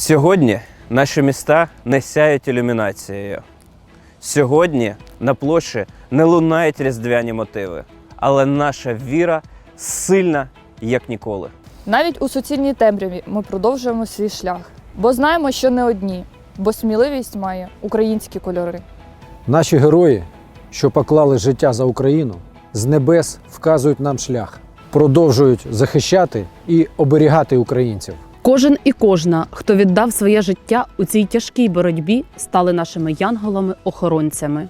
Сьогодні наші міста не сяють ілюмінацією. Сьогодні на площі не лунають різдвяні мотиви, але наша віра сильна, як ніколи. Навіть у суцільній темряві ми продовжуємо свій шлях, бо знаємо, що не одні, бо сміливість має українські кольори. Наші герої, що поклали життя за Україну, з небес вказують нам шлях, продовжують захищати і оберігати українців. Кожен і кожна, хто віддав своє життя у цій тяжкій боротьбі, стали нашими янголами-охоронцями.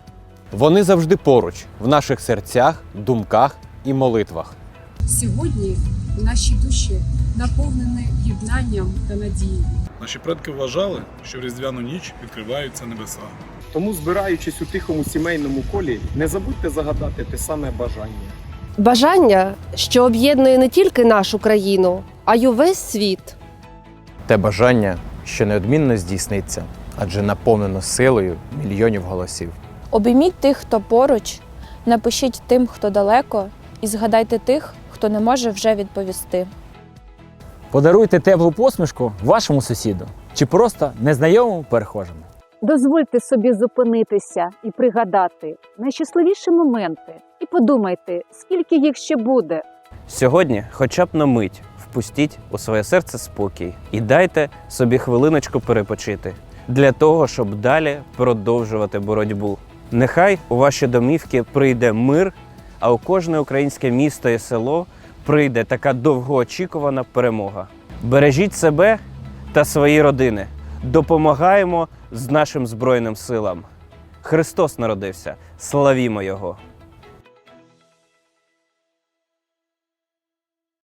Вони завжди поруч, в наших серцях, думках і молитвах. Сьогодні наші душі наповнені єднанням та надією. Наші предки вважали, що в різдвяну ніч відкриваються небеса. Тому, збираючись у тихому сімейному колі, не забудьте загадати те саме бажання. Бажання, що об'єднує не тільки нашу країну, а й увесь світ. Те бажання, що неодмінно здійсниться, адже наповнено силою мільйонів голосів. Обійміть тих, хто поруч, напишіть тим, хто далеко, і згадайте тих, хто не може вже відповісти. Подаруйте теплу посмішку вашому сусіду чи просто незнайомому перехожому. Дозвольте собі зупинитися і пригадати найщасливіші моменти, і подумайте, скільки їх ще буде. Сьогодні, хоча б на мить, впустіть у своє серце спокій і дайте собі хвилиночку перепочити для того, щоб далі продовжувати боротьбу. Нехай у ваші домівки прийде мир, а у кожне українське місто і село прийде така довгоочікувана перемога. Бережіть себе та свої родини. Допомагаємо з нашим Збройним силам. Христос народився. Славімо Його!